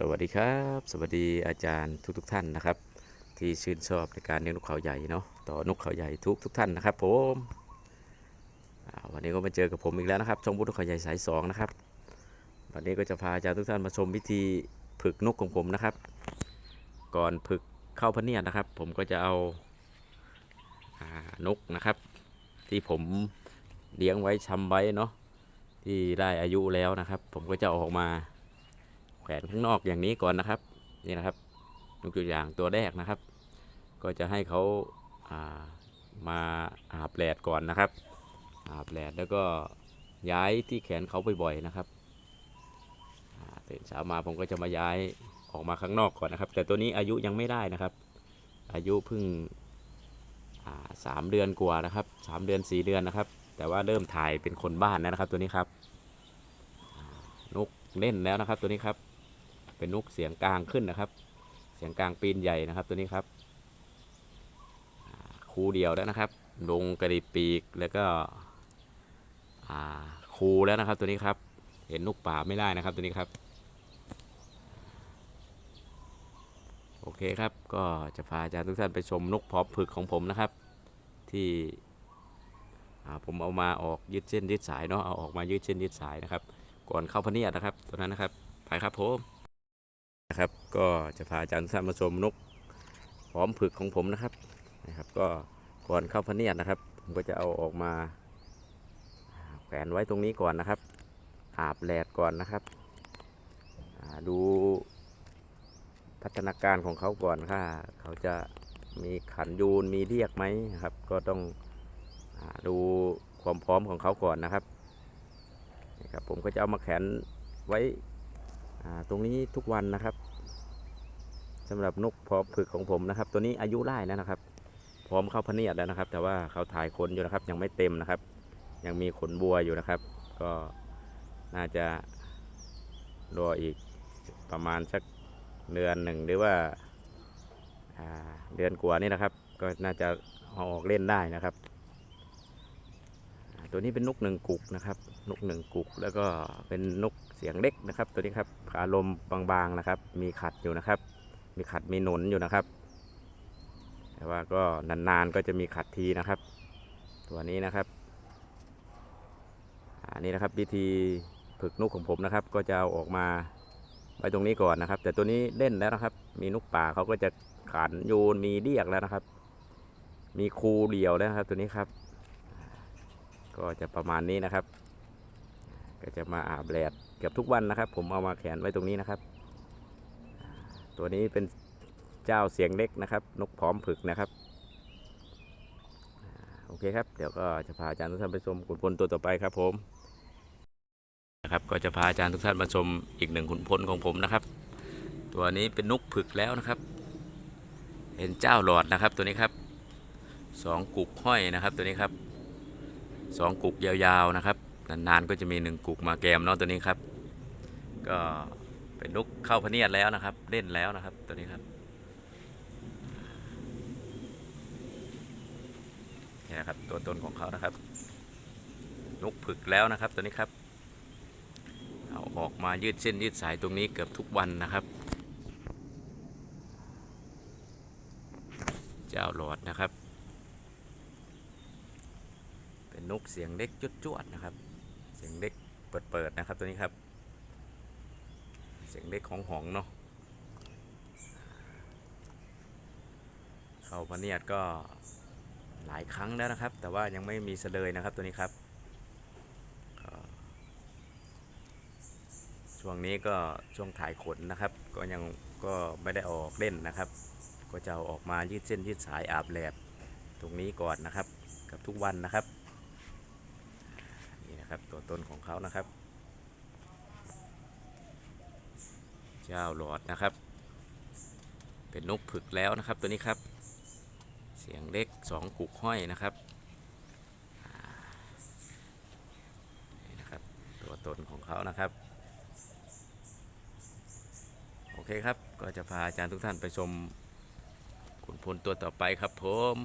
สวัสดีครับ สวัสดีอาจารย์ทุกทกท่านนะครับ ที่ชื่นชอบในการเลี้ยงนกเขาใหญ่เนาะต่อนกเขาใหญ่ทุกทุกท่านนะครับ ผมวันนี้ก็มาเจอกับผมอีกแล้วนะครับช่องบุญนกเขาใหญ่สายสองนะครับวันนี้ก็จะพาอาจารย์ทุกท่านมาชมวิธีผึกนกของผมนะครับ ก่อนผึกเข้าพเนียดนะครับ ผมก็จะเอาอานกนะครับ ที่ผมเลี้ยงไว้ชำไว้เนาะที่ได้อายุแล้วนะครับ ผมก็จะออกมา ขวนข้างนอกอย่างนี้ก่อนนะครับ นี่นะครับยกตัวอย่างตัวแรกนะครับ ก็จะให้เขาามาอาบแดดก่อนนะครับอาบแดดแล้วก็ย้ายที่แขนเขาบ่อยๆนะครับตื่นเช้ามาผมก็จะมาย้ายออกมาข้างนอกก่อนนะครับ แต่ตัวนี้อายุยังไม่ได้นะครับ อายุเพิ่งสามเดือนกว่านะครับสามเดือนสี่เดือนนะครับ แต่ว่าเริ่มถ่ายเป็นคนบ้านแล้วนะครับตัวนี้ครับนกเล่นแล้วนะครับตัวนี้ครับ เป็นนกเสียงกลางขึ้นนะครับ เสียงกลางปีนใหญ่นะครับตัวนี้ครับคูเดียวแล้วนะครับลงกระดิปีกแล้วก็คูแล้วนะครับตัวนี้ครับ เห็นนกป่าไม่ได้นะครับตัวนี้ครับ โอเคครับก็จะพาอาจารย์ทุกท่านไปชมนกพร้อมผึกของผมนะครับ ที่ผมเอามาออกยืดเส้นยืดสายเนาะเอาออกมายืดเส้นยืดสายนะครับ ก่อนเข้าพเนียดนะครับตัวนั้นนะครับไปครับผม นะครับก็จะพาอาจารย์ทุกท่านมาชมนกพร้อมผึกของผมนะครับนะครับ ก็ก่อนเข้าพเนียดนะครับ ผมก็จะเอาออกมาแขวนไว้ตรงนี้ก่อนนะครับ อาบแดดก่อนนะครับดูพัฒนาการของเขาก่อนค่ะ เขาจะมีขันยูนมีเรียกไหมครับ ก็ต้องอดูความพร้อมของเขาก่อนนะครับนี่ครับผมก็จะเอามาแขวนไว้ ตรงนี้ทุกวันนะครับสำหรับนกพร้อมผึกของผมนะครับ ตัวนี้อายุไล่แล้วนะครับ พร้อมเข้าพเนียดแล้วนะครับ แต่ว่าเขาถ่ายขนอยู่นะครับ ยังไม่เต็มนะครับ ยังมีขนบัวอยู่นะครับ ก็น่าจะรออีกประมาณสักเดือนหนึ่งหรือว่าเดือนกว่านี่นะครับ ก็น่าจะออกเล่นได้นะครับ ตัวนี้เป็นนกหนึ่งกุกนะครับ นกหนึ่งกุกแล้วก็เป็นนก เสียงเล็กนะครับ ตัวนี้ครับอารมณ์บางๆนะครับ มีขัดอยู่นะครับ มีขัดมีหนุนอยู่นะครับ แต่ว่าก็นานๆก็จะมีขัดทีนะครับ ตัวนี้นะครับอันนี้นะครับวิธีผึกนกของผมนะครับ ก็จะเอาออกมาไว้ตรงนี้ก่อนนะครับ แต่ตัวนี้เล่นแล้วนะครับ มีนกป่าเขาก็จะขันโยนมีเรียกแล้วนะครับ มีคูเดียวแล้วครับตัวนี้ครับ ก็จะประมาณนี้นะครับ ก็จะมาอาบแดดเกือบทุกวันนะครับ ผมเอามาแขวนไว้ตรงนี้นะครับ ตัวนี้เป็นเจ้าเสียงเล็กนะครับ นกพร้อมผึกนะครับโอเคครับ เดี๋ยวก็จะพาอาจารย์ทุกท่านไปชมขุนพลตัวต่อไปครับผมนะครับก็จะพาอาจารย์ทุกท่านมาชมอีกหนึ่งขุนพลของผมนะครับ ตัวนี้เป็นนกผึกแล้วนะครับ เห็นเจ้าหลอดนะครับตัวนี้ครับสองกุกห้อยนะครับตัวนี้ครับสองกุกยาวๆนะครับ นานๆก็จะมีหนึ่งกุกมาแกมเนาะตัวนี้ครับ ก็เป็นนกเข้าพเนียดแล้วนะครับ เล่นแล้วนะครับตัวนี้ครับนี่นะครับตัวตนของเขานะครับนกผึกแล้วนะครับตัวนี้ครับเอาออกมายืดเส้นยืดสายตรงนี้เกือบทุกวันนะครับ เจ้าหลอดนะครับ เป็นนกเสียงเล็กจุดๆนะครับ สียงเล็กเปิดๆนะครับตัวนี้ครับ เสียงเล็กของหองเนาะเข้าพเนียดก็หลายครั้งแล้วนะครับ แต่ว่ายังไม่มีเสลยนะครับตัวนี้ครับช่วงนี้ก็ช่วงถ่ายขนนะครับ ก็ยังก็ไม่ได้ออกเล่นนะครับ ก็จะเอาออกมายืดเส้นยืดสายอาบแหลบตรงนี้ก่อนนะครับ กับทุกวันนะครับ นะครับตัวต้นของเขานะครับ เจ้าหลอดนะครับ เป็นนกผึกแล้วนะครับตัวนี้ครับ เสียงเล็กสองกุกห้อยนะครับนี่นะครับ ตัวตนของเขานะครับโอเคครับก็จะพาอาจารย์ทุกท่านไปชมขุนพลตัวต่อไปครับผม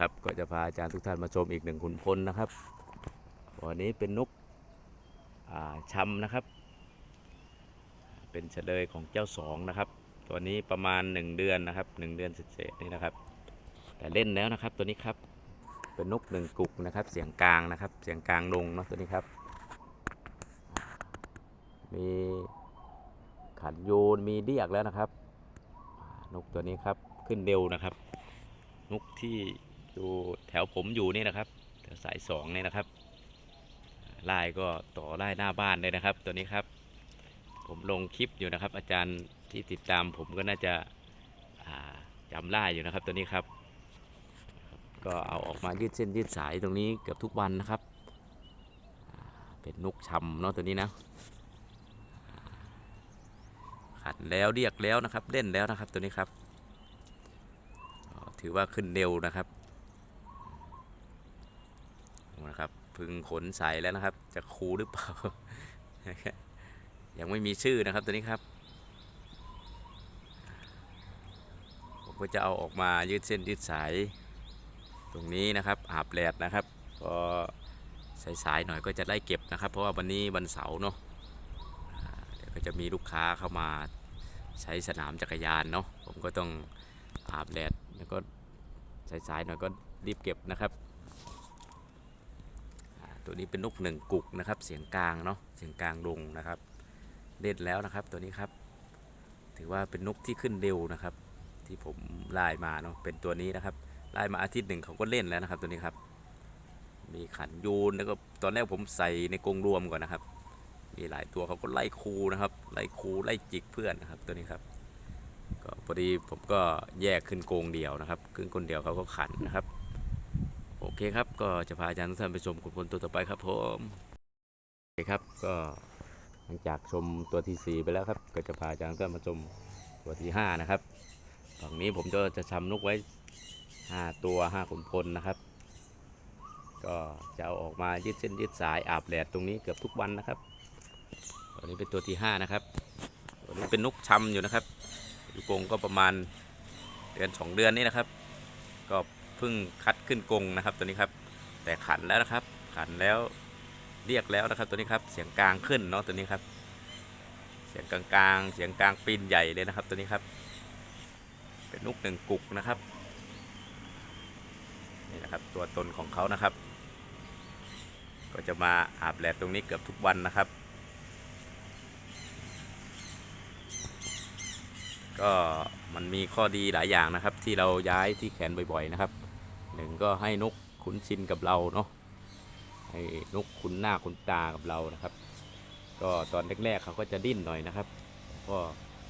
ครับก็จะพาอาจารย์ทุกท่านมาชมอีกหนึ่งขุนพลนะครับ ตัวนี้เป็นนกอ่าชำนะครับ เป็นเฉลยของเจ้าสองนะครับ ตัวนี้ประมาณ 1 เดือนนะครับ1เดือนเศษนี่นะครับ แต่เล่นแล้วนะครับตัวนี้ครับเป็นนกหนึ่งกุกนะครับ เสียงกลางนะครับ เสียงกลางดงเนาะตัวนี้ครับ มีขันโยนมีเดียกแล้วนะครับ นกตัวนี้ครับขึ้นเร็วนะครับ นกที่อยู่แถวผมอยู่นี่นะครับแถวสายสองนี่นะครับ ไล่ก็ต่อไล่หน้าบ้านเลยนะครับ ตัวนี้ครับ ผมลงคลิปอยู่นะครับ อาจารย์ที่ติดตามผมก็น่าจะาจำไล่อยู่นะครับ ตัวนี้ครับ ก็เอาออกมายืดเส้นยืดสายตรงนี้เกือบทุกวันนะครับ เป็นนกชำเนาะตัวนี้นะขันแล้วเรียกแล้วนะครับ เล่นแล้วนะครับตัวนี้ครับ ถือว่าขึ้นเร็วนะครับนะครับ พึงขนใส่แล้วนะครับ จะคูหรือเปล่า ยังไม่มีชื่อนะครับตัวนี้ครับ ผมก็จะเอาออกมายืดเส้นยืดสายตรงนี้นะครับอาบแดดนะครับก็สายๆหน่อยก็จะได้เก็บนะครับ เพราะว่าวันนี้วันเสาร์เนาะเดี๋ยวก็จะมีลูกค้าเข้ามาใช้สนามจักรยานเนาะผมก็ต้องอาบแดดแล้วก็สายๆหน่อยก็รีบเก็บนะครับ ตัวนี้เป็นนกหนึ่งกุกนะครับ เสียงกลางเนาะเสียงกลางดงนะครับเด็ดแล้วนะครับตัวนี้ครับ ถือว่าเป็นนกที่ขึ้นเร็วนะครับ ที่ผมไล่มาเนาะเป็นตัวนี้นะครับไล่มาอาทิตย์หนึ่งเขาก็เล่นแล้วนะครับ ตัวนี้ครับ มีขันยูนแล้วก็ตอนแรกผมใส่ในกรงรวมก่อนนะครับ มีหลายตัวเขาก็ไล่คูนะครับ ไล่คูไล่จิกเพื่อนนะครับ ตัวนี้ครับก็พอดีผมก็แยกขึ้นกรงเดียวนะครับ ขึ้นคนเดียวเขาก็ขันนะครับ เคครับก็จะพาอาจารย์ทุกท่านไปชมขุนพลตัวต่อไปครับผมโอเคครับก็หลังจากชมตัวที่สี่ไปแล้วครับ ก็จะพาอาจารย์ทุกท่านมาชมตัวที่ห้านะครับฝั่งนี้ผมก็จะชำนกไว้ห้าตัวห้าขุนพลนะครับ ก็จะเอาออกมายืดเส้นยืดสายอาบแดดตรงนี้เกือบทุกวันนะครับตัวนี้เป็นตัวที่ห้านะครับตัวนี้เป็นนกชำอยู่นะครับอยู่กรงก็ประมาณเดือนสองเดือนนี้นะครับ ก็ เพิ่งคัดขึ้นกรงนะครับตัวนี้ครับ แต่ขันแล้วนะครับ ขันแล้วเรียกแล้วนะครับ ตัวนี้ครับเสียงกลางขึ้นเนาะตัวนี้ครับ เสียงกลางๆ เสียงกลางปีนใหญ่เลยนะครับ ตัวนี้ครับ เป็นนกหนึ่งกุกนะครับนี่นะครับตัวตนของเขานะครับ ก็จะมาอาบแดดตรงนี้เกือบทุกวันนะครับ ก็มันมีข้อดีหลายอย่างนะครับ ที่เราย้ายที่แขนบ่อยๆนะครับ หนึ่งก็ให้นกคุ้นชินกับเราเนาะให้นกคุ้นหน้าคุ้นตากับเรานะครับ ก็ตอนแรกๆเขาก็จะดิ้นหน่อยนะครับก็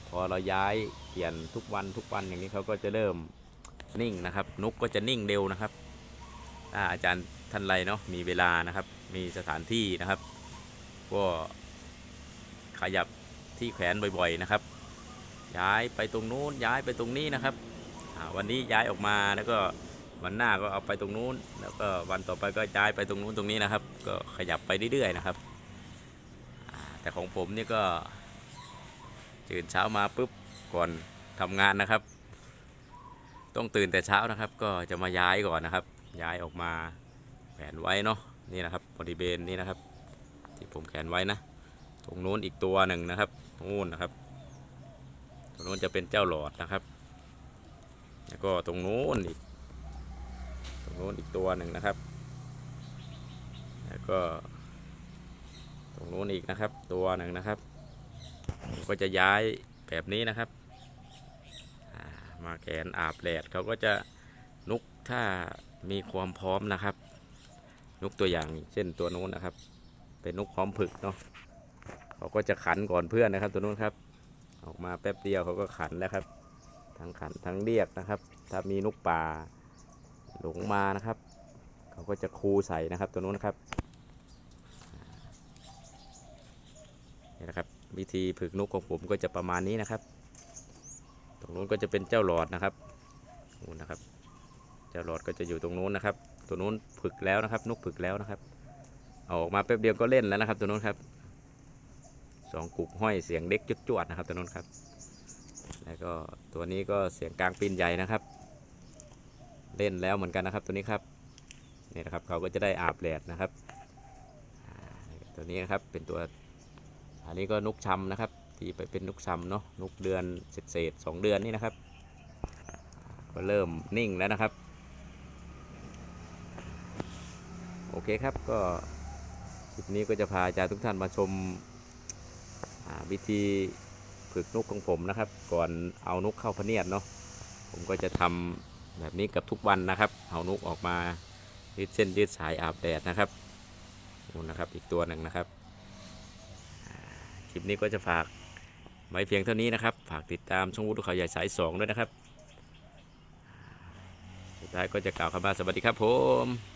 พอเราย้ายเปลี่ยนทุกวันทุกวันอย่างนี้เขาก็จะเริ่มนิ่งนะครับ นกก็จะนิ่งเร็วนะครับอาจารย์ท่านไรเนาะมีเวลานะครับ มีสถานที่นะครับ ก็ขยับที่แขวนบ่อยๆนะครับ ย้ายไปตรงนู้นย้ายไปตรงนี้นะครับวันนี้ย้ายออกมาแล้วก็ วันหน้าก็เอาไปตรงนู้น แล้วก็วันต่อไปก็ย้ายไปตรงนู้นตรงนี้นะครับ ก็ขยับไปเรื่อยๆนะครับ แต่ของผมนี่ก็ตื่นเช้ามาปุ๊บก่อนทำงานนะครับ ต้องตื่นแต่เช้านะครับ ก็จะมาย้ายก่อนนะครับ ย้ายออกมาแขวนไว้เนาะนี่นะครับบริเวณนี้นะครับ ที่ผมแขวนไว้นะตรงนู้นอีกตัวหนึ่งนะครับนู้นนะครับตรงนู้นจะเป็นเจ้าหลอดนะครับ แล้วก็ตรงนู้นอีก ตรงนู้นอีกตัวหนึ่งนะครับ แล้วก็ ตรงนู้นอีกนะครับ ตัวหนึ่งนะครับ ก็จะย้ายแบบนี้นะครับ มาแขนอาบแดดเขาก็จะนุกถ้ามีความพร้อมนะครับ นุกตัวอย่างเช่นตัวนู้นนะครับ เป็นนุกพร้อมผึกเนาะเขาก็จะขันก่อนเพื่อนนะครับ ตัวนู้นครับ ออกมาแป๊บเดียวเขาก็ขันแล้วครับ ทั้งขันทั้งเรียกนะครับ ถ้ามีนุกป่า หลงมานะครับ เขาก็จะคูใส่นะครับตัวนู้นครับนี่นะครับ วิธีผึกนกของผมก็จะประมาณนี้นะครับ ตรงนู้นก็จะเป็นเจ้าหลอดนะครับนู่นนะครับ เจ้าหลอดก็จะอยู่ตรงนู้นนะครับ ตัวนู้นผึกแล้วนะครับ นกผึกแล้วนะครับเอาออกมาแป๊บเดียวก็เล่นแล้วนะครับ ตัวนู้นครับสองกุกห้อยเสียงเล็กจุดจวดนะครับตัวนู้นครับ แล้วก็ตัวนี้ก็เสียงกลางปีนใหญ่นะครับ เล่นแล้วเหมือนกันนะครับตัวนี้ครับนี่นะครับเขาก็จะได้อาบแดดนะครับตัวนี้นะครับเป็นตัวอันนี้ก็นกชำนะครับตีไปเป็นนกซ้ำเนาะนกเดือนเศษเศษสองเดือนนี่นะครับ ก็เริ่มนิ่งแล้วนะครับ โอเคครับก็คลิปนี้ก็จะพาอาจารย์ทุกท่านมาชมาวิธีฝึกนกของผมนะครับ ก่อนเอานกเข้าพเนียดเนาะผมก็จะทำ แบบนี้กับทุกวันนะครับ เอานกออกมายืดเส้นยืดสายอาบแดดนะครับนู่นนะครับอีกตัวหนึ่งนะครับคลิปนี้ก็จะฝากไว้เพียงเท่านี้นะครับ ฝากติดตามช่องวุฒิข่าใหญ่สายสองด้วยนะครับ สุดท้ายก็จะกล่าวคำว่าสวัสดีครับผม